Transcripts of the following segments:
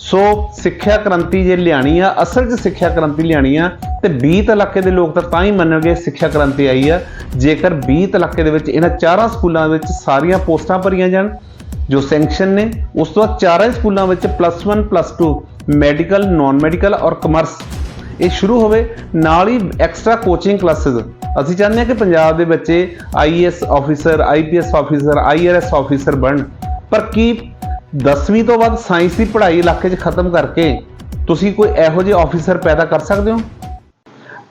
ਸੋ ਸਿੱਖਿਆ ਕ੍ਰਾਂਤੀ ਜੇ ਲਿਆਣੀ ਆ, ਅਸਲ 'ਚ ਸਿੱਖਿਆ ਕ੍ਰਾਂਤੀ ਲਿਆਣੀ ਆ, ਤੇ 20 ਇਲਾਕੇ ਦੇ ਲੋਕ ਤਾਂ ਤਾਂ ਹੀ ਮੰਨਣਗੇ ਸਿੱਖਿਆ ਕ੍ਰਾਂਤੀ ਆਈ ਆ। ਜੇਕਰ 20 ਇਲਾਕੇ ਦੇ ਵਿੱਚ ਇਹਨਾਂ ਚਾਰਾਂ ਸਕੂਲਾਂ ਵਿੱਚ ਸਾਰੀਆਂ ਪੋਸਟਾਂ ਭਰੀਆਂ ਜਾਣ, ਜੋ ਸੈਂਕਸ਼ਨ ਨੇ, ਉਸ ਤੋਂ ਬਾਅਦ ਚਾਰਾਂ ਸਕੂਲਾਂ ਵਿੱਚ plus 1 plus 2 medical non medical ਔਰ ਕਮਰਸ ਇਹ ਸ਼ੁਰੂ ਹੋਵੇ, ਨਾਲ ਹੀ ਐਕਸਟਰਾ ਕੋਚਿੰਗ ਕਲਾਸਿਸ ਅਸੀਂ ਚਾਹੁੰਦੇ ਹਾਂ ਕਿ ਪੰਜਾਬ ਦੇ ਬੱਚੇ IAS officer IPS officer IRS officer ਬਣਨ ਪਰ ਕੀ 10ਵੀਂ ਤੋਂ ਬਾਅਦ ਸਾਇੰਸ ਦੀ ਪੜ੍ਹਾਈ ਇਲਾਕੇ 'ਚ ਖਤਮ ਕਰਕੇ ਤੁਸੀਂ ਕੋਈ ਇਹੋ ਜਿਹੇ ਆਫੀਸਰ ਪੈਦਾ ਕਰ ਸਕਦੇ ਹੋ?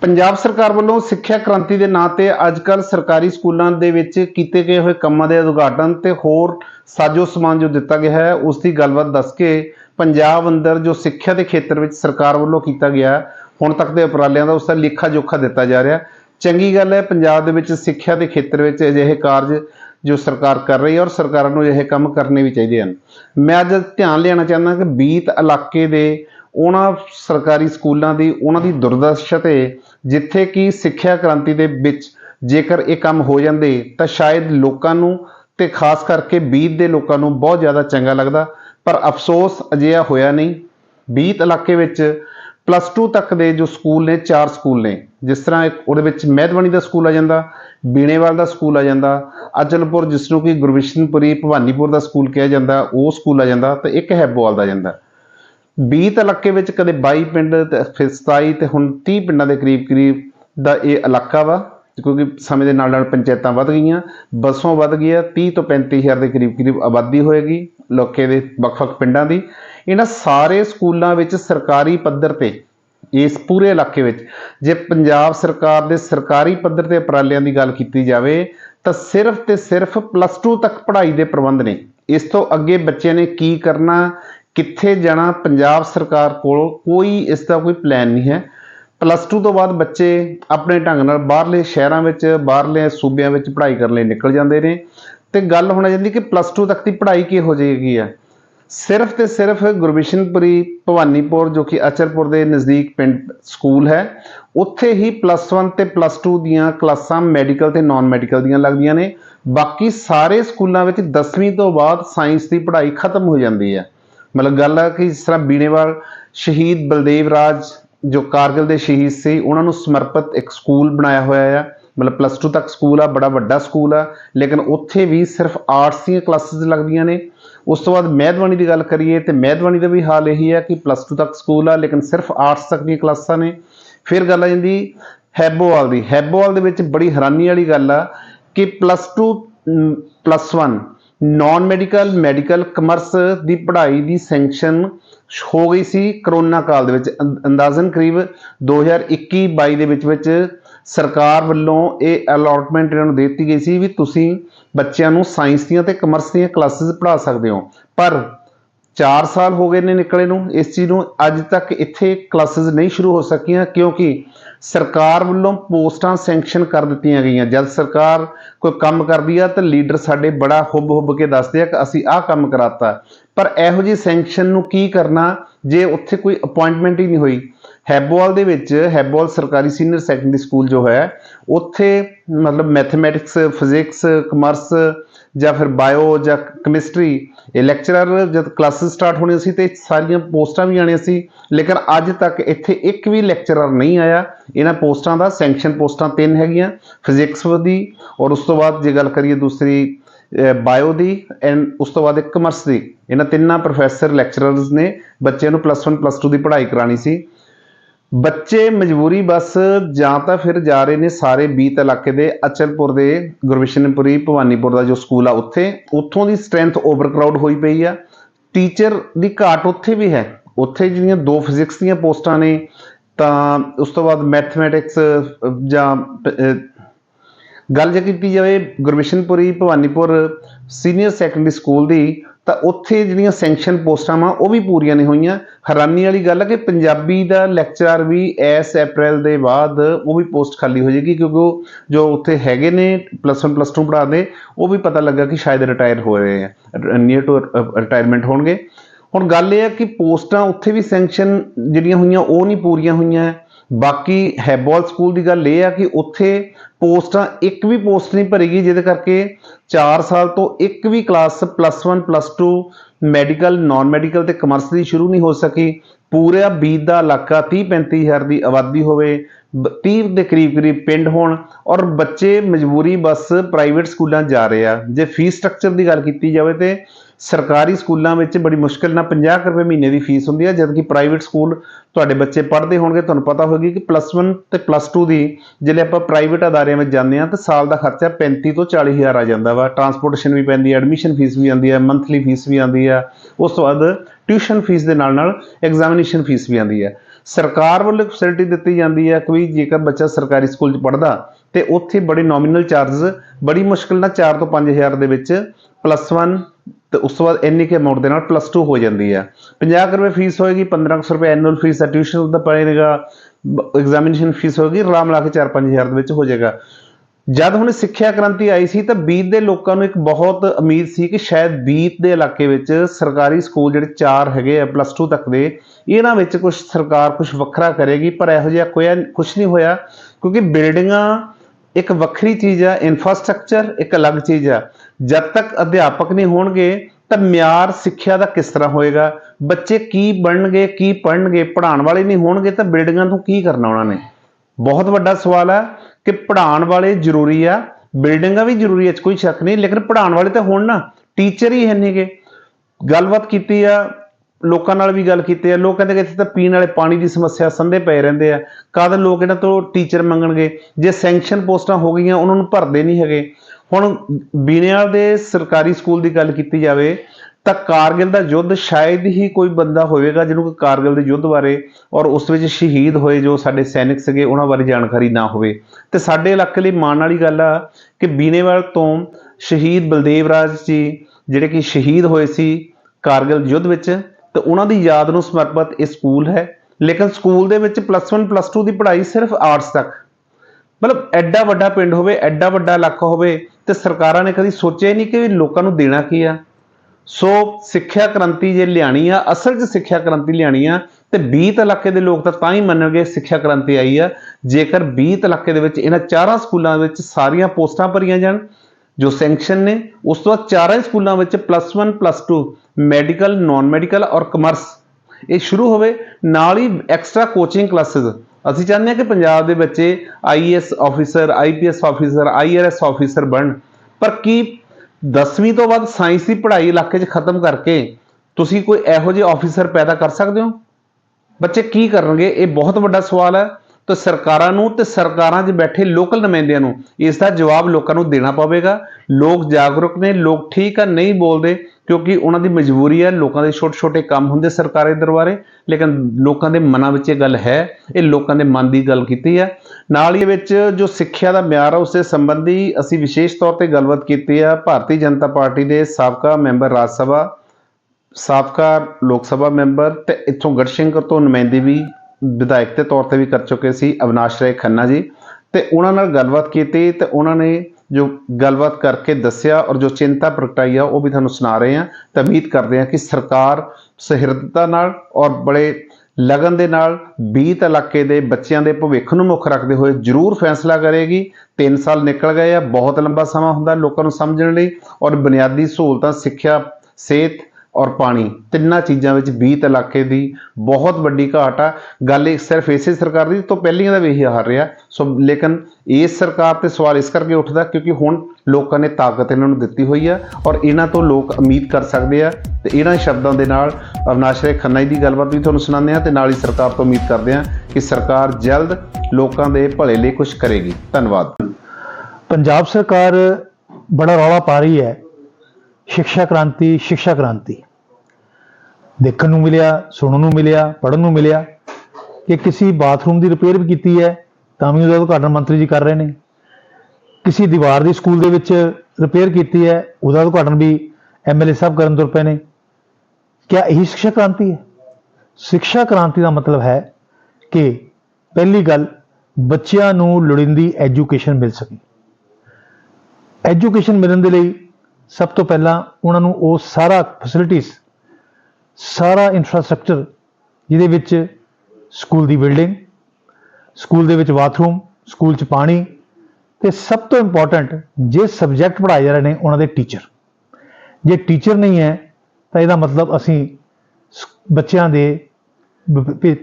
ਪੰਜਾਬ ਸਰਕਾਰ ਵੱਲੋਂ ਸਿੱਖਿਆ ਕ੍ਰਾਂਤੀ ਦੇ ਨਾਂ ਤੇ ਅੱਜਕੱਲ ਸਰਕਾਰੀ ਸਕੂਲਾਂ ਦੇ ਵਿੱਚ ਕੀਤੇ ਗਏ ਹੋਏ ਕੰਮਾਂ ਦੇ ਉਦਘਾਟਨ ਤੇ ਹੋਰ ਸਾਜੋ ਸਮਾਨ ਜੋ ਦਿੱਤਾ ਗਿਆ ਹੈ, ਉਸ ਦੀ ਗੱਲਬਾਤ ਦੱਸ ਕੇ ਪੰਜਾਬ ਅੰਦਰ ਜੋ ਸਿੱਖਿਆ ਦੇ ਖੇਤਰ ਵਿੱਚ ਸਰਕਾਰ ਵੱਲੋਂ ਕੀਤਾ ਗਿਆ ਹੁਣ ਤੱਕ ਦੇ ਉਪਰਾਲਿਆਂ ਦਾ ਉਸ ਦਾ ਲੇਖਾ ਜੋਖਾ ਦਿੱਤਾ ਜਾ ਰਿਹਾ ਚੰਗੀ ਗੱਲ ਹੈ, ਪੰਜਾਬ ਦੇ ਵਿੱਚ ਸਿੱਖਿਆ ਦੇ ਖੇਤਰ ਵਿੱਚ ਅਜਿਹੇ ਕਾਰਜ ਜੋ ਸਰਕਾਰ ਕਰ ਰਹੀ ਹੈ ਔਰ ਸਰਕਾਰਾਂ ਨੂੰ ਅਜਿਹੇ ਕੰਮ ਕਰਨੇ ਵੀ ਚਾਹੀਦੇ ਹਨ। ਮੈਂ ਅੱਜ ਧਿਆਨ ਲਿਆਉਣਾ ਚਾਹੁੰਦਾ ਕਿ ਬੀਤ ਇਲਾਕੇ ਦੇ ਉਹਨਾਂ ਸਰਕਾਰੀ ਸਕੂਲਾਂ ਦੀ, ਉਹਨਾਂ ਦੀ ਦੁਰਦਸ਼ਾ ਤੇ ਜਿੱਥੇ ਕਿ ਸਿੱਖਿਆ ਕ੍ਰਾਂਤੀ ਦੇ ਵਿੱਚ ਜੇਕਰ ਇਹ ਕੰਮ ਹੋ ਜਾਂਦੇ, ਤਾਂ ਸ਼ਾਇਦ ਲੋਕਾਂ ਨੂੰ ਤੇ ਖਾਸ ਕਰਕੇ ਬੀਤ ਦੇ ਲੋਕਾਂ ਨੂੰ ਬਹੁਤ ਜ਼ਿਆਦਾ ਚੰਗਾ ਲੱਗਦਾ। ਪਰ ਅਫਸੋਸ ਅਜਿਹਾ ਹੋਇਆ ਨਹੀਂ। ਬੀਤ ਇਲਾਕੇ ਵਿੱਚ ਪਲੱਸ 2 ਤੱਕ ਦੇ ਜੋ ਸਕੂਲ ਨੇ, ਚਾਰ ਸਕੂਲ ਨੇ, ਜਿਸ ਤਰ੍ਹਾਂ ਇੱਕ ਉਹਦੇ ਵਿੱਚ ਮਹਿਦਵਾਨੀ ਦਾ ਸਕੂਲ ਆ ਜਾਂਦਾ ਬੀਣੇਵਾਲ ਦਾ ਸਕੂਲ ਆ ਜਾਂਦਾ, ਅਚਲਪੁਰ ਜਿਸ ਨੂੰ ਕਿ ਗੁਰਵਿਸ਼ਨਪੁਰੀ ਭਵਾਨੀਪੁਰ ਦਾ ਸਕੂਲ ਕਿਹਾ ਜਾਂਦਾ, ਉਹ ਸਕੂਲ ਆ ਜਾਂਦਾ ਤੇ ਇੱਕ ਹੈਬੋਵਾਲ ਦਾ ਜਾਂਦਾ। 20 ਇਲਾਕੇ ਵਿੱਚ ਕਦੇ 22 ਪਿੰਡ ਤੇ ਫਿਰ 27 ਤੇ ਹੁਣ 30 ਪਿੰਡਾਂ ਦੇ ਕਰੀਬ ਕਰੀਬ ਦਾ ਇਹ ਇਲਾਕਾ ਵਾ, ਕਿਉਂਕਿ ਸਮੇਂ ਦੇ ਨਾਲ ਨਾਲ ਪੰਚਾਇਤਾਂ ਵੱਧ ਗਈਆਂ, ਬਸੋਂ ਵੱਧ ਗਈਆਂ 30 ਤੋਂ 35 ਹਜ਼ਾਰ ਦੇ ਕਰੀਬ ਕਰੀਬ ਆਬਾਦੀ ਹੋਏਗੀ ਲੋਕੇ ਦੇ ਵੱਖ-ਵੱਖ ਪਿੰਡਾਂ ਦੀ। ਇਹਨਾਂ ਸਾਰੇ ਸਕੂਲਾਂ ਵਿੱਚ ਸਰਕਾਰੀ ਪੱਧਰ ਤੇ ਇਸ ਪੂਰੇ ਇਲਾਕੇ ਵਿੱਚ, ਜੇ ਪੰਜਾਬ ਸਰਕਾਰ ਦੇ ਸਰਕਾਰੀ ਪੱਧਰ ਤੇ ਉਪਰਾਲਿਆਂ ਦੀ ਗੱਲ ਕੀਤੀ ਜਾਵੇ, ਤਾਂ ਸਿਰਫ ਤੇ ਸਿਰਫ ਪਲੱਸ 2 ਤੱਕ ਪੜ੍ਹਾਈ ਦੇ ਪ੍ਰਬੰਧ ਨੇ। ਇਸ ਤੋਂ ਅੱਗੇ ਬੱਚਿਆਂ ਨੇ ਕੀ ਕਰਨਾ, ਕਿੱਥੇ ਜਾਣਾ, ਪੰਜਾਬ ਸਰਕਾਰ ਕੋਲ ਕੋਈ ਇਸ ਦਾ ਕੋਈ ਪਲਾਨ ਨਹੀਂ ਹੈ। ਪਲੱਸ 2 ਤੋਂ ਬਾਅਦ ਬੱਚੇ ਆਪਣੇ ਢੰਗ ਨਾਲ ਬਾਹਰਲੇ ਸ਼ਹਿਰਾਂ ਵਿੱਚ, ਬਾਹਰਲੇ ਸੂਬਿਆਂ ਵਿੱਚ ਪੜ੍ਹਾਈ ਕਰਨ ਲਈ ਨਿਕਲ ਜਾਂਦੇ ਨੇ। ਤੇ ਗੱਲ ਹੋਣਾ ਜਾਂਦੀ ਕਿ ਪਲੱਸ 2 ਤੱਕ ਦੀ ਪੜ੍ਹਾਈ ਕੀ ਹੋ ਜਾਏਗੀ ਆ? ਸਿਰਫ ਤੇ ਸਿਰਫ ਗੁਰਬਿਸ਼ਨਪੁਰੀ ਭਵਾਨੀਪੁਰ, ਜੋ ਕਿ ਅਚਰਪੁਰ ਦੇ ਨਜ਼ਦੀਕ ਪਿੰਡ ਸਕੂਲ ਹੈ, ਉੱਥੇ ਹੀ ਪਲੱਸ 1 ਤੇ ਪਲੱਸ 2 ਦੀਆਂ ਕਲਾਸਾਂ ਮੈਡੀਕਲ ਤੇ ਨਾਨ ਮੈਡੀਕਲ ਦੀਆਂ ਲੱਗਦੀਆਂ ਨੇ। ਬਾਕੀ ਸਾਰੇ ਸਕੂਲਾਂ ਵਿੱਚ 10ਵੀਂ ਤੋਂ ਬਾਅਦ ਸਾਇੰਸ ਦੀ ਪੜ੍ਹਾਈ ਖਤਮ ਹੋ ਜਾਂਦੀ ਹੈ। ਮਤਲਬ ਗੱਲ ਹੈ ਕਿ ਜਿਸ ਤਰ੍ਹਾਂ ਬੀਣੇਵਾਲ ਸ਼ਹੀਦ ਬਲਦੇਵ ਰਾਜ, ਜੋ ਕਾਰਗਿਲ ਦੇ ਸ਼ਹੀਦ ਸੀ, ਉਹਨਾਂ ਨੂੰ ਸਮਰਪਿਤ ਇੱਕ ਸਕੂਲ ਬਣਾਇਆ ਹੋਇਆ ਆ। ਮਤਲਬ ਪਲੱਸ 2 ਤੱਕ ਸਕੂਲ ਆ, ਬੜਾ ਵੱਡਾ ਸਕੂਲ ਆ। ਲੇਕਿਨ ਉੱਥੇ ਵੀ ਸਿਰਫ ਆਰਟਸ ਦੀਆਂ ਕਲਾਸਿਸ ਲੱਗਦੀਆਂ ਨੇ। ਉਸ ਤੋਂ ਬਾਅਦ ਮਹਿਦਵਾਨੀ ਦੀ ਗੱਲ ਕਰੀਏ ਤੇ ਮਹਿਦਵਾਨੀ ਦਾ ਵੀ ਹਾਲ ਇਹੀ ਹੈ ਕਿ ਪਲੱਸ 2 ਤੱਕ ਸਕੂਲ ਆ, ਲੇਕਿਨ ਸਿਰਫ ਆਰਟਸ ਤੱਕ ਦੀਆਂ ਕਲਾਸਾਂ ਨੇ। ਫਿਰ ਗੱਲ ਆ ਜਾਂਦੀ ਹੈਬੋਵਾਲ ਦੀ। ਹੈਬੋਵਾਲ ਦੇ ਵਿੱਚ ਬੜੀ ਹੈਰਾਨੀ ਵਾਲੀ ਗੱਲ ਆ ਕਿ plus 2 plus 1 non medical medical commerce ਦੀ ਪੜ੍ਹਾਈ ਦੀ ਸੈਂਕਸ਼ਨ ਹੋ ਗਈ ਸੀ ਕਰੋਨਾ ਕਾਲ ਦੇ ਵਿੱਚ। ਅੰਦਾਜ਼ਨ ਕਰੀਬ 2021-22 ਦੇ ਵਿੱਚ ਵਿੱਚ ਸਰਕਾਰ ਵੱਲੋਂ ਇਹ ਅਲੋਟਮੈਂਟ ਇਹਨਾਂ ਨੂੰ ਦੇ ਦਿੱਤੀ ਗਈ ਸੀ ਵੀ ਤੁਸੀਂ ਬੱਚਿਆਂ ਨੂੰ ਸਾਇੰਸ ਦੀਆਂ ਤੇ ਕਮਰਸ ਦੀਆਂ ਕਲਾਸਿਸ ਪੜ੍ਹਾ ਸਕਦੇ ਹੋ। ਪਰ 4 ਸਾਲ ਹੋ ਗਏ ਨੇ ਨਿਕਲੇ ਨੂੰ, ਇਸ ਚੀਜ਼ ਨੂੰ ਅੱਜ ਤੱਕ ਇੱਥੇ ਕਲਾਸਿਸ ਨਹੀਂ ਸ਼ੁਰੂ ਹੋ ਸਕੀਆਂ ਕਿਉਂਕਿ ਸਰਕਾਰ ਵੱਲੋਂ ਪੋਸਟਾਂ ਸੈਂਕਸ਼ਨ ਕਰ ਦਿੱਤੀਆਂ ਗਈਆਂ। ਜਦ ਸਰਕਾਰ ਕੋਈ ਕੰਮ ਕਰਦੀ ਆ ਤਾਂ ਲੀਡਰ ਸਾਡੇ ਬੜਾ ਹੁੱਬ ਹੁੱਬ ਕੇ ਦੱਸਦੇ ਆ ਕਿ ਅਸੀਂ ਆਹ ਕੰਮ ਕਰਾਤਾ। ਪਰ ਇਹੋ ਜਿਹੀ ਸੈਂਕਸ਼ਨ ਨੂੰ ਕੀ ਕਰਨਾ ਜੇ ਉੱਥੇ ਕੋਈ ਅਪਾਇੰਟਮੈਂਟ ਹੀ ਨਹੀਂ ਹੋਈ? ਹੈਬੋਵਾਲ ਦੇ ਵਿੱਚ, ਹੈਬੋਵਾਲ ਸਰਕਾਰੀ ਸੀਨੀਅਰ ਸੈਕੰਡਰੀ ਸਕੂਲ ਜੋ ਹੈ, ਉੱਥੇ ਮਤਲਬ ਮੈਥਮੈਟਿਕਸ ਫਿਜ਼ਿਕਸ ਕਮਰਸ ਜਾਂ ਫਿਰ ਬਾਇਓ ਜਾਂ ਕੈਮਿਸਟਰੀ ਇਹ ਲੈਕਚਰਰ ਜਦ ਕਲਾਸਿਸ ਸਟਾਰਟ ਹੋਣੀਆਂ ਸੀ ਤੇ ਸਾਰੀਆਂ ਪੋਸਟਾਂ ਵੀ ਆਣੀਆਂ ਸੀ, ਲੇਕਿਨ ਅੱਜ ਤੱਕ ਇੱਥੇ ਇੱਕ ਵੀ ਲੈਕਚਰਰ ਨਹੀਂ ਆਇਆ। ਇਹਨਾਂ ਪੋਸਟਾਂ ਦਾ ਸੈਂਕਸ਼ਨ ਪੋਸਟਾਂ ਤਿੰਨ ਹੈਗੀਆਂ ਫਿਜ਼ਿਕਸ ਦੀ ਔਰ ਉਸ ਤੋਂ ਬਾਅਦ ਜੇ ਗੱਲ ਕਰੀਏ ਦੂਸਰੀ ਬਾਇਓ ਦੀ ਐਂਡ ਉਸ ਤੋਂ ਬਾਅਦ ਇੱਕ ਕਮਰਸ ਦੀ। ਇਹਨਾਂ ਤਿੰਨਾਂ ਪ੍ਰੋਫੈਸਰ ਲੈਕਚਰਰਸ ਨੇ ਬੱਚਿਆਂ ਨੂੰ ਪਲੱਸ 1 ਪਲੱਸ 2 ਦੀ ਪੜ੍ਹਾਈ ਕਰਾਣੀ ਸੀ। ਬੱਚੇ ਮਜਬੂਰੀ ਬਸ ਜਾਂ ਤਾਂ ਫਿਰ ਜਾ ਰਹੇ ਨੇ ਸਾਰੇ ਬੀਤ ਇਲਾਕੇ ਦੇ ਅਚਲਪੁਰ ਦੇ ਗੁਰਵਿਸ਼ਨਪੁਰੀ, ਭਵਾਨੀਪੁਰ ਦਾ ਜੋ ਸਕੂਲ ਆ ਉੱਥੇ। ਉੱਥੋਂ ਦੀ ਸਟਰੈਂਥ ਓਵਰਕਰਾਊਡ ਹੋਈ ਪਈ ਆ। ਟੀਚਰ ਦੀ ਘਾਟ ਉੱਥੇ ਵੀ ਹੈ। ਉੱਥੇ ਜਿਹੜੀਆਂ ਦੋ ਫਿਜ਼ਿਕਸ ਦੀਆਂ ਪੋਸਟਾਂ ਨੇ, ਤਾਂ ਉਸ ਤੋਂ ਬਾਅਦ ਮੈਥਮੈਟਿਕਸ ਜਾਂ ਗੱਲ ਜੇ ਕੀਤੀ ਜਾਵੇ Gurvishanpuri, Bhawanipur senior secondary school ਦੀ ਤਾਂ ਉੱਥੇ ਜਿਹੜੀਆਂ ਸੈਂਕਸ਼ਨ ਪੋਸਟਾਂ ਵਾ, ਉਹ ਵੀ ਪੂਰੀਆਂ ਨਹੀਂ ਹੋਈਆਂ। ਹੈਰਾਨੀ ਵਾਲੀ ਗੱਲ ਹੈ ਕਿ ਪੰਜਾਬੀ ਦਾ ਲੈਕਚਰਰ ਵੀ ਇਸ ਅਪ੍ਰੈਲ ਦੇ ਬਾਅਦ ਉਹ ਵੀ ਪੋਸਟ ਖਾਲੀ ਹੋ ਜਾਏਗੀ, ਕਿਉਂਕਿ ਉਹ ਜੋ ਉੱਥੇ ਹੈਗੇ ਨੇ ਪਲੱਸ 1 ਪਲੱਸ 2 ਪੜ੍ਹਾਉਂਦੇ ਉਹ ਵੀ ਪਤਾ ਲੱਗਾ ਕਿ ਸ਼ਾਇਦ ਰਿਟਾਇਰ ਹੋ ਰਹੇ ਆ ਨੀਅਰ ਟੂ ਰਿਟਾਇਰਮੈਂਟ ਹੋਣਗੇ। ਹੁਣ ਗੱਲ ਇਹ ਹੈ ਕਿ ਪੋਸਟਾਂ ਉੱਥੇ ਵੀ ਸੈਂਕਸ਼ਨ ਜਿਹੜੀਆਂ ਹੋਈਆਂ, ਉਹ ਨਹੀਂ ਪੂਰੀਆਂ ਹੋਈਆਂ। ਬਾਕੀ ਹੈਬੋਲ ਸਕੂਲ ਦੀ ਗੱਲ ਇਹ ਆ ਕਿ ਉੱਥੇ ਪੋਸਟਾਂ ਇੱਕ ਵੀ ਪੋਸਟ ਨਹੀਂ ਭਰੀ ਗਈ ਜਿਹਦੇ ਕਰਕੇ 4 ਸਾਲ ਤੋਂ ਇੱਕ ਵੀ class plus 1 plus 2 medical non medical ਤੇ ਕਮਰਸ ਦੀ ਸ਼ੁਰੂ ਨਹੀਂ ਹੋ ਸਕੀ। ਪੂਰਾ ਬੀਤ ਦਾ ਇਲਾਕਾ 30 35 ਹਜ਼ਾਰ ਦੀ ਆਬਾਦੀ ਹੋਵੇ, ਬ- 30 ਦੇ ਕਰੀਬ ਕਰੀਬ ਪਿੰਡ ਹੋਣ ਔਰ ਬੱਚੇ ਮਜਬੂਰੀ ਬਸ ਪ੍ਰਾਈਵੇਟ ਸਕੂਲਾਂ ਜਾ ਰਹੇ ਆ। ਜੇ ਫੀਸ ਸਟਰਕਚਰ ਦੀ ਗੱਲ ਕੀਤੀ ਜਾਵੇ ਤੇ ਸਰਕਾਰੀ ਸਕੂਲਾਂ ਵਿੱਚ ਬੜੀ ਮੁਸ਼ਕਿਲ ਨਾਲ 50 ਕੁ ਰੁਪਏ ਮਹੀਨੇ ਦੀ ਫੀਸ ਹੁੰਦੀ ਹੈ, ਜਦਕਿ ਪ੍ਰਾਈਵੇਟ ਸਕੂਲ ਤੁਹਾਡੇ ਬੱਚੇ ਪੜ੍ਹਦੇ ਹੋਣਗੇ, ਤੁਹਾਨੂੰ ਪਤਾ ਹੋਵੇਗੀ ਕਿ ਪਲੱਸ 1 ਤੇ ਪਲੱਸ 2 ਦੀ ਜਿਹੜੇ ਆਪਾਂ ਪ੍ਰਾਈਵੇਟ ਅਦਾਰਿਆਂ ਵਿੱਚ ਜਾਂਦੇ ਆ ਤਾਂ ਸਾਲ ਦਾ ਖਰਚਾ 35 ਤੋਂ 40 ਹਜ਼ਾਰ ਆ ਜਾਂਦਾ ਵਾ। ਟਰਾਂਸਪੋਰਟੇਸ਼ਨ ਵੀ ਪੈਂਦੀ ਹੈ ਐਡਮਿਸ਼ਨ ਫੀਸ ਵੀ ਆਉਂਦੀ ਹੈ ਮੰਥਲੀ ਫੀਸ ਵੀ ਆਉਂਦੀ ਆ ਉਸ ਤੋਂ ਬਾਅਦ ਟਿਊਸ਼ਨ ਫੀਸ ਦੇ ਨਾਲ ਨਾਲ ਐਗਜ਼ਾਮੀਨੇਸ਼ਨ ਫੀਸ ਵੀ ਆਉਂਦੀ ਹੈ। ਸਰਕਾਰ ਵੱਲੋਂ ਫੈਸਿਲਿਟੀ ਦਿੱਤੀ ਜਾਂਦੀ ਹੈ ਕਿ ਵੀ ਜੇਕਰ ਬੱਚਾ ਸਰਕਾਰੀ ਸਕੂਲ 'ਚ ਪੜ੍ਹਦਾ, ਤੇ ਉੱਥੇ ਬੜੇ ਨੋਮੀਨਲ ਚਾਰਜ ਬੜੀ ਮੁਸ਼ਕਿਲ ਨਾਲ 4 ਤੋਂ 5000 ਦੇ ਵਿੱਚ ਪਲੱਸ 1 ਤੇ ਉਸ ਤੋਂ ਬਾਅਦ ਇੰਨੀ ਕੇ ਅਮਾਉਂਟ ਦੇ ਨਾਲ ਪਲੱਸ 2 ਹੋ ਜਾਂਦੀ ਹੈ। 50 ਕੁ ਰੁਪਏ ਫੀਸ ਹੋਏਗੀ 1500 ਰੁਪਏ ਐਨੂਅਲ ਫੀਸ ਹੈ ਟਿਊਸ਼ਨ ਦਾ ਪੜੇਗਾ ਐਗਜ਼ਾਮੀਨੇਸ਼ਨ ਫੀਸ ਹੋਏਗੀ ਆਰਾਮ ਲਾ ਕੇ 4-5000 ਦੇ ਵਿੱਚ ਹੋ ਜਾਏਗਾ। ਜਦ ਹੁਣ ਸਿੱਖਿਆ ਕ੍ਰਾਂਤੀ ਆਈ ਸੀ ਤਾਂ ਬੀਤ ਦੇ ਲੋਕਾਂ ਨੂੰ ਇੱਕ ਬਹੁਤ ਉਮੀਦ ਸੀ ਕਿ ਸ਼ਾਇਦ ਬੀਤ ਦੇ ਇਲਾਕੇ ਵਿੱਚ ਸਰਕਾਰੀ ਸਕੂਲ ਜਿਹੜੇ ਚਾਰ ਹੈਗੇ ਆ ਪਲੱਸ 2 ਤੱਕ ਦੇ, ਇਹਨਾਂ ਵਿੱਚ ਕੁਝ ਸਰਕਾਰ ਕੁਝ ਵੱਖਰਾ ਕਰੇਗੀ, ਪਰ ਇਹੋ ਜਿਹਾ ਕੋਈ ਕੁਝ ਨਹੀਂ ਹੋਇਆ, ਕਿਉਂਕਿ ਬਿਲਡਿੰਗਾਂ ਇੱਕ ਵੱਖਰੀ ਚੀਜ਼ ਆ ਇਨਫਰਾਸਟ੍ਰਕਚਰ ਇੱਕ ਅਲੱਗ ਚੀਜ਼ ਆ। ਜਦ ਤੱਕ ਅਧਿਆਪਕ ਨਹੀਂ ਹੋਣਗੇ, ਤਾਂ ਮਿਆਰ ਸਿੱਖਿਆ ਦਾ ਕਿਸ ਤਰ੍ਹਾਂ ਹੋਏਗਾ? ਬੱਚੇ ਕੀ ਬਣਨਗੇ, ਕੀ ਪੜਨਗੇ ਪੜ੍ਹਾਉਣ ਵਾਲੇ ਨਹੀਂ ਹੋਣਗੇ, ਤਾਂ ਬਿਲਡਿੰਗਾਂ ਤੋਂ ਕੀ ਕਰਨਾ ਉਹਨਾਂ ਨੇ? ਬਹੁਤ ਵੱਡਾ ਸਵਾਲ ਹੈ ਕਿ ਪੜ੍ਹਾਉਣ ਵਾਲੇ ਜ਼ਰੂਰੀ ਆ, ਬਿਲਡਿੰਗਾਂ ਵੀ ਜ਼ਰੂਰੀ ਐ ਚ ਕੋਈ ਸ਼ੱਕ ਨਹੀਂ, ਲੇਕਿਨ ਪੜ੍ਹਾਉਣ ਵਾਲੇ ਤਾਂ ਹੋਣ ਨਾ, ਟੀਚਰ ਹੀ ਹੈ ਨਹੀਂਗੇ ਗੱਲਬਾਤ ਕੀਤੀ ਆ, ਲੋਕਾਂ ਨਾਲ ਵੀ ਗੱਲ ਕੀਤੀ ਆ, ਲੋਕ ਕਹਿੰਦੇ ਕਿ ਇੱਥੇ ਤਾਂ ਪੀਣ ਵਾਲੇ ਪਾਣੀ ਦੀ ਸਮੱਸਿਆ ਸੰਦੇ ਪਏ ਰਹਿੰਦੇ ਆ। ਕਦ ਲੋਕ ਇਹਨਾਂ ਤੋਂ ਟੀਚਰ ਮੰਗਣਗੇ? ਜੇ ਸੈਂਕਸ਼ਨ ਪੋਸਟਾਂ ਹੋ ਗਈਆਂ, ਉਹਨਾਂ ਨੂੰ ਭਰਦੇ ਨਹੀਂ ਹੈਗੇ। ਹੁਣ ਬੀਨੇਵਾਲ ਦੇ ਸਰਕਾਰੀ ਸਕੂਲ ਦੀ ਗੱਲ ਕੀਤੀ ਜਾਵੇ, ਤਾਂ ਕਾਰਗਿਲ ਦਾ ਯੁੱਧ ਸ਼ਾਇਦ ਹੀ ਕੋਈ ਬੰਦਾ ਹੋਵੇਗਾ ਜਿਹਨੂੰ ਕਾਰਗਿਲ ਦੇ ਯੁੱਧ ਬਾਰੇ ਔਰ ਉਸ ਵਿੱਚ ਸ਼ਹੀਦ ਹੋਏ ਜੋ ਸਾਡੇ ਸੈਨਿਕ ਸੀਗੇ, ਉਹਨਾਂ ਬਾਰੇ ਜਾਣਕਾਰੀ ਨਾ ਹੋਵੇ। ਤੇ ਸਾਡੇ ਇਲਾਕੇ ਲਈ ਮਾਣ ਵਾਲੀ ਗੱਲ ਆ ਕਿ ਬੀਨੇਵਾਲ ਤੋਂ ਸ਼ਹੀਦ ਬਲਦੇਵ ਰਾਜ ਜੀ, ਜਿਹੜੇ ਕਿ ਸ਼ਹੀਦ ਹੋਏ ਸੀ ਕਾਰਗਿਲ ਯੁੱਧ ਵਿੱਚ, ਤੇ ਉਹਨਾਂ ਦੀ ਯਾਦ ਨੂੰ ਸਮਰਪਿਤ ਇਹ ਸਕੂਲ ਹੈ। ਲੇਕਿਨ ਸਕੂਲ ਦੇ ਵਿੱਚ ਪਲੱਸ 1 ਪਲੱਸ 2 ਦੀ ਪੜ੍ਹਾਈ ਸਿਰਫ ਆਰਟਸ ਤੱਕ। ਮਤਲਬ ਐਡਾ ਵੱਡਾ ਪਿੰਡ ਹੋਵੇ, ਐਡਾ ਵੱਡਾ ਇਲਾਕਾ ਹੋਵੇ, ਤੇ ਸਰਕਾਰਾਂ ਨੇ ਕਦੀ ਸੋਚਿਆ ਹੀ ਨਹੀਂ ਕਿ ਲੋਕਾਂ ਨੂੰ ਦੇਣਾ ਕੀ ਆ। ਸੋ ਸਿੱਖਿਆ ਕ੍ਰਾਂਤੀ ਜੇ ਲਿਆਣੀ ਆ, ਅਸਲ 'ਚ ਸਿੱਖਿਆ ਕ੍ਰਾਂਤੀ ਲਿਆਣੀ ਆ, ਤੇ 20 ਇਲਾਕੇ ਦੇ ਲੋਕ ਤਾਂ ਤਾਂ ਹੀ ਮੰਨਣਗੇ ਸਿੱਖਿਆ ਕ੍ਰਾਂਤੀ ਆਈ ਆ। ਜੇਕਰ 20 ਇਲਾਕੇ ਦੇ ਵਿੱਚ ਇਹਨਾਂ ਚਾਰਾਂ ਸਕੂਲਾਂ ਵਿੱਚ ਸਾਰੀਆਂ ਪੋਸਟਾਂ ਭਰੀਆਂ ਜਾਣ, ਜੋ ਸੈਂਕਸ਼ਨ ਨੇ, ਉਸ ਤੋਂ ਬਾਅਦ ਚਾਰਾਂ ਸਕੂਲਾਂ ਵਿੱਚ plus 1 plus 2 medical, non medical ਔਰ ਕਮਰਸ, ਇਹ ਸ਼ੁਰੂ ਹੋਵੇ। ਨਾਲ ਹੀ ਐਕਸਟਰਾ ਕੋਚਿੰਗ ਕਲਾਸਿਸ ਅਸੀਂ ਚਾਹੁੰਦੇ ਹਾਂ ਕਿ ਪੰਜਾਬ ਦੇ ਬੱਚੇ IAS officer IPS officer IRS officer ਬਣਨ ਪਰ ਕੀ 10ਵੀਂ ਤੋਂ ਬਾਅਦ ਸਾਇੰਸ ਦੀ ਪੜ੍ਹਾਈ ਇਲਾਕੇ 'ਚ ਖਤਮ ਕਰਕੇ ਤੁਸੀਂ ਕੋਈ ਇਹੋ ਜਿਹੇ ਆਫੀਸਰ ਪੈਦਾ ਕਰ ਸਕਦੇ ਹੋ? ਬੱਚੇ ਕੀ ਕਰਨਗੇ? ਇਹ ਬਹੁਤ ਵੱਡਾ ਸਵਾਲ ਹੈ। ਤਾਂ ਸਰਕਾਰਾਂ ਨੂੰ ਤੇ ਸਰਕਾਰਾਂ 'ਚ ਬੈਠੇ ਲੋਕਲ ਨੁਮਾਇੰਦਿਆਂ ਨੂੰ ਇਸ ਦਾ ਜਵਾਬ ਲੋਕਾਂ ਨੂੰ ਦੇਣਾ ਪਵੇਗਾ। ਲੋਕ ਜਾਗਰੂਕ ਨੇ, ਲੋਕ ਠੀਕ ਆ, ਨਹੀਂ ਬੋਲਦੇ। ਕਿਉਂਕਿ ਉਹਨਾਂ ਦੀ ਮਜਬੂਰੀ ਹੈ, ਲੋਕਾਂ ਦੇ ਛੋਟੇ-ਛੋਟੇ ਕੰਮ ਹੁੰਦੇ ਸਰਕਾਰੀ ਦਰਬਾਰੇ, ਲੇਕਿਨ ਲੋਕਾਂ ਦੇ ਮਨਾਂ ਵਿੱਚ ਇਹ ਗੱਲ ਹੈ, ਇਹ ਲੋਕਾਂ ਦੇ ਮਨ ਦੀ ਗੱਲ ਕੀਤੀ ਹੈ। ਨਾਲ ਹੀ ਵਿੱਚ ਜੋ ਸਿੱਖਿਆ ਦਾ ਮਿਆਰ ਹੈ ਉਸ ਦੇ ਸੰਬੰਧੀ ਅਸੀਂ ਵਿਸ਼ੇਸ਼ ਤੌਰ ਤੇ ਗੱਲਬਾਤ ਕੀਤੀ ਹੈ ਭਾਰਤੀ ਜਨਤਾ ਪਾਰਟੀ ਦੇ ਸਾਬਕਾ ਮੈਂਬਰ ਰਾਜ ਸਭਾ, ਸਾਬਕਾ ਲੋਕ ਸਭਾ ਮੈਂਬਰ ਤੇ ਇੱਥੋਂ ਗੜਸ਼ੰਕਰ ਤੋਂ ਨੁਮਾਇੰਦੇ ਵੀ ਵਿਧਾਇਕ ਦੇ ਤੌਰ ਤੇ ਵੀ ਕਰ ਚੁੱਕੇ ਸੀ, ਅਵਿਨਾਸ਼ ਰਾਏ ਖੰਨਾ ਜੀ। ਤੇ ਉਹਨਾਂ ਨਾਲ ਗੱਲਬਾਤ ਕੀਤੀ ਤੇ ਉਹਨਾਂ ਨੇ ਜੋ ਗੱਲਬਾਤ ਕਰਕੇ ਦੱਸਿਆ ਔਰ ਜੋ ਚਿੰਤਾ ਪ੍ਰਗਟਾਈ ਆ, ਉਹ ਵੀ ਤੁਹਾਨੂੰ ਸੁਣਾ ਰਹੇ ਹਾਂ ਤਾਂ ਉਮੀਦ ਕਰਦੇ ਹਾਂ ਕਿ ਸਰਕਾਰ ਸਹਿਰਦਤਾ ਨਾਲ ਔਰ ਬੜੇ ਲਗਨ ਦੇ ਨਾਲ 20 ਇਲਾਕੇ ਦੇ ਬੱਚਿਆਂ ਦੇ ਭਵਿੱਖ ਨੂੰ ਮੁੱਖ ਰੱਖਦੇ ਹੋਏ ਜ਼ਰੂਰ ਫੈਸਲਾ ਕਰੇਗੀ। 3 ਸਾਲ ਨਿਕਲ ਗਏ ਆ, ਬਹੁਤ ਲੰਬਾ ਸਮਾਂ ਹੁੰਦਾ ਲੋਕਾਂ ਨੂੰ ਸਮਝਣ ਲਈ ਔਰ ਬੁਨਿਆਦੀ ਸਹੂਲਤਾਂ, ਸਿੱਖਿਆ, ਸਿਹਤ ਔਰ ਪਾਣੀ। ਤਿੰਨਾਂ ਚੀਜ਼ਾਂ ਵਿੱਚ 20 ਇਲਾਕੇ ਦੀ ਬਹੁਤ ਵੱਡੀ ਘਾਟ ਆ। ਗੱਲ ਇਹ ਸਿਰਫ ਇਸੇ ਸਰਕਾਰ ਦੀ ਤੋਂ ਪਹਿਲੀਆਂ ਦਾ ਵੀ ਇਹੀ ਹਾਲ ਰਿਹਾ। ਸੋ ਲੇਕਿਨ ਇਸ ਸਰਕਾਰ ਤੇ ਸਵਾਲ ਇਸ ਕਰਕੇ ਉੱਠਦਾ ਕਿਉਂਕਿ ਹੁਣ ਲੋਕਾਂ ਨੇ ਤਾਕਤ ਇਹਨਾਂ ਨੂੰ ਦਿੱਤੀ ਹੋਈ ਆ ਔਰ ਇਹਨਾਂ ਤੋਂ ਲੋਕ ਉਮੀਦ ਕਰ ਸਕਦੇ ਆ ਤੇ ਇਹਨਾਂ ਸ਼ਬਦਾਂ ਦੇ ਨਾਲ ਅਵਿਨਾਸ਼ ਰਾਏ ਖੰਨਾ ਜੀ ਦੀ ਗੱਲਬਾਤ ਵੀ ਤੁਹਾਨੂੰ ਸੁਣਾਉਂਦੇ ਆ ਤੇ ਨਾਲ ਹੀ ਸਰਕਾਰ ਤੋਂ ਉਮੀਦ ਕਰਦੇ ਆ ਕਿ ਸਰਕਾਰ ਜਲਦ ਲੋਕਾਂ ਦੇ ਭਲੇ ਲਈ ਕੁਝ ਕਰੇਗੀ। ਧੰਨਵਾਦ। ਪੰਜਾਬ ਸਰਕਾਰ ਬੜਾ ਰੌਲਾ ਪਾ ਰਹੀ ਹੈ। ਸ਼ਿਕਸ਼ਾ ਕ੍ਰਾਂਤੀ ਸ਼ਿਕਸ਼ਾ ਕ੍ਰਾਂਤੀ। ਦੇਖਣ ਨੂੰ ਮਿਲਿਆ, ਸੁਣਨ ਨੂੰ ਮਿਲਿਆ, ਪੜ੍ਹਨ ਨੂੰ ਮਿਲਿਆ ਕਿ ਕਿਸੇ ਬਾਥਰੂਮ ਦੀ ਰਿਪੇਅਰ ਵੀ ਕੀਤੀ ਹੈ, ਤਾਂ ਵੀ ਉਹਦਾ ਉਦਘਾਟਨ ਮੰਤਰੀ ਜੀ ਕਰ ਰਹੇ ਨੇ। ਕਿਸੇ ਦੀਵਾਰ ਦੀ ਸਕੂਲ ਦੇ ਵਿੱਚ ਰਿਪੇਅਰ ਕੀਤੀ ਹੈ, ਉਹਦਾ ਉਦਘਾਟਨ ਵੀ ਐਮਐਲਏ ਸਾਹਿਬ ਕਰਨ ਤੁਰ ਪਏ ਨੇ। ਕਿਆ ਇਹੀ ਸਿੱਖਿਆ ਕ੍ਰਾਂਤੀ ਹੈ? ਸਿੱਖਿਆ ਕ੍ਰਾਂਤੀ ਦਾ ਮਤਲਬ ਹੈ ਕਿ ਪਹਿਲੀ ਗੱਲ, ਬੱਚਿਆਂ ਨੂੰ ਲੋੜੀਂਦੀ ਐਜੂਕੇਸ਼ਨ ਮਿਲ ਸਕੇ। ਐਜੂਕੇਸ਼ਨ ਮਿਲਣ ਦੇ ਲਈ ਸਭ ਤੋਂ ਪਹਿਲਾਂ ਉਹਨਾਂ ਨੂੰ ਉਹ ਸਾਰਾ ਫੈਸਿਲਿਟੀਆਂ ਸਾਰਾ ਇਨਫਰਾਸਟ੍ਰਕਚਰ ਜਿਹਦੇ ਵਿੱਚ ਸਕੂਲ ਦੀ ਬਿਲਡਿੰਗ ਸਕੂਲ ਦੇ ਵਿੱਚ ਬਾਥਰੂਮ ਸਕੂਲ 'ਚ ਪਾਣੀ ਤੇ ਸਭ ਤੋਂ ਇੰਪੋਰਟੈਂਟ ਜੇ ਸਬਜੈਕਟ ਪੜ੍ਹਾਏ ਜਾ ਰਹੇ ਨੇ ਉਹਨਾਂ ਦੇ ਟੀਚਰ ਜੇ ਟੀਚਰ ਨਹੀਂ ਹੈ, ਤਾਂ ਇਹਦਾ ਮਤਲਬ ਅਸੀਂ ਸ- ਬੱਚਿਆਂ ਦੇ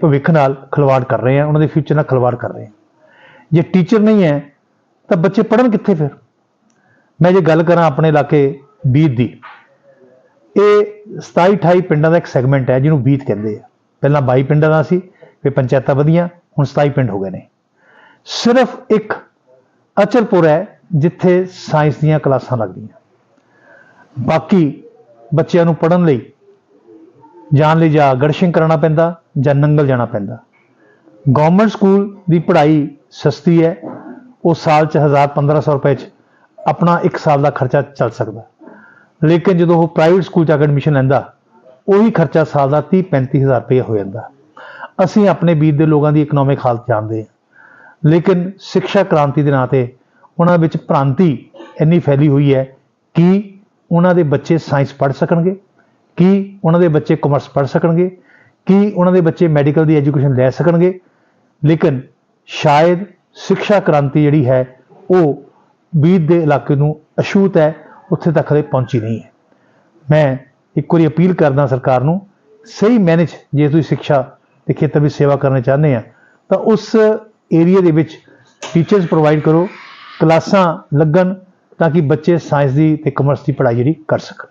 ਭਵਿੱਖ ਨਾਲ ਖਿਲਵਾੜ ਕਰ ਰਹੇ ਹਾਂ, ਉਹਨਾਂ ਦੇ ਫਿਊਚਰ ਨਾਲ ਖਿਲਵਾੜ ਕਰ ਰਹੇ ਹਾਂ। ਜੇ ਟੀਚਰ ਨਹੀਂ ਹੈ, ਤਾਂ ਬੱਚੇ ਪੜ੍ਹਨ ਕਿੱਥੇ ਫਿਰ? ਮੈਂ ਜੇ ਗੱਲ ਕਰਾਂ ਆਪਣੇ ਇਲਾਕੇ ਬੀਤ ਦੀ ਇਹ 27 28 ਪਿੰਡਾਂ ਦਾ ਇੱਕ ਸੈਗਮੈਂਟ ਹੈ, ਜਿਹਨੂੰ ਬੀਤ ਕਹਿੰਦੇ ਆ। ਪਹਿਲਾਂ 22 ਪਿੰਡਾਂ ਦਾ ਸੀ, ਫਿਰ ਪੰਚਾਇਤਾਂ ਵਧੀਆਂ, ਹੁਣ 27 ਪਿੰਡ ਹੋ ਗਏ ਨੇ। ਸਿਰਫ ਇੱਕ ਅਚਲਪੁਰ ਹੈ, ਜਿੱਥੇ ਸਾਇੰਸ ਦੀਆਂ ਕਲਾਸਾਂ ਲੱਗਦੀਆਂ। ਬਾਕੀ ਬੱਚਿਆਂ ਨੂੰ ਪੜ੍ਹਨ ਲਈ ਜਾਣ ਲਈ ਜਾਂ ਗੜਸ਼ਿੰਗ ਕਰਨਾ ਪੈਂਦਾ ਜਾਂ ਨੰਗਲ ਜਾਣਾ ਪੈਂਦਾ। ਗਵਰਨਮੈਂਟ ਸਕੂਲ ਦੀ ਪੜ੍ਹਾਈ ਸਸਤੀ ਹੈ, ਉਹ ਸਾਲ ਚ 1000 1500 ਰੁਪਏ ਚ ਆਪਣਾ ਇੱਕ ਸਾਲ ਦਾ ਖਰਚਾ ਚੱਲ ਸਕਦਾ। ਲੇਕਿਨ ਜਦੋਂ ਉਹ ਪ੍ਰਾਈਵੇਟ ਸਕੂਲ ਚ ਆ ਕੇ ਐਡਮਿਸ਼ਨ ਲੈਂਦਾ, ਉਹੀ ਖਰਚਾ ਸਾਲ ਦਾ 30 35000 ਰੁਪਏ ਹੋ ਜਾਂਦਾ। ਅਸੀਂ ਆਪਣੇ ਬੀਤ ਦੇ ਲੋਕਾਂ ਦੀ ਇਕਨੋਮਿਕ ਹਾਲਤ ਜਾਣਦੇ ਹਾਂ। ਲੇਕਿਨ ਸਿੱਖਿਆ ਕ੍ਰਾਂਤੀ ਦੇ ਨਾਂ ਤੇ ਉਹਨਾਂ ਵਿੱਚ ਭ੍ਰਾਂਤੀ ਇੰਨੀ ਫੈਲੀ ਹੋਈ ਹੈ ਕਿ ਉਹਨਾਂ ਦੇ ਬੱਚੇ ਸਾਇੰਸ ਪੜ੍ਹ ਸਕਣਗੇ, ਕਿ ਉਹਨਾਂ ਦੇ ਬੱਚੇ ਕਾਮਰਸ ਪੜ੍ਹ ਸਕਣਗੇ, ਕਿ ਉਹਨਾਂ ਦੇ ਬੱਚੇ ਮੈਡੀਕਲ ਦੀ ਐਜੂਕੇਸ਼ਨ ਲੈ ਸਕਣਗੇ। ਲੇਕਿਨ ਸ਼ਾਇਦ ਸਿੱਖਿਆ ਕ੍ਰਾਂਤੀ ਜਿਹੜੀ ਹੈ, ਉਹ ਬੀਤ ਦੇ ਇਲਾਕੇ ਨੂੰ ਅਛੂਤ ਹੈ ਉੱਥੇ ਤੱਕ ਹਲੇ ਪਹੁੰਚੀ ਨਹੀਂ ਹੈ। ਮੈਂ ਇੱਕ ਵਾਰੀ ਅਪੀਲ ਕਰਦਾ ਸਰਕਾਰ ਨੂੰ, ਸਹੀ ਮੈਨੇਜ ਜੇ ਤੁਸੀਂ ਸਿੱਖਿਆ ਦੇ ਖੇਤਰ ਵਿੱਚ ਸੇਵਾ ਕਰਨਾ ਚਾਹੁੰਦੇ ਆ, ਤਾਂ ਉਸ ਏਰੀਆ ਦੇ ਵਿੱਚ ਟੀਚਰਸ ਪ੍ਰੋਵਾਈਡ ਕਰੋ, ਕਲਾਸਾਂ ਲੱਗਣ ਤਾਂ ਕਿ ਬੱਚੇ ਸਾਇੰਸ ਦੀ ਤੇ ਕਮਰਸ ਦੀ ਪੜ੍ਹਾਈ ਜਿਹੜੀ ਕਰ ਸਕਣ।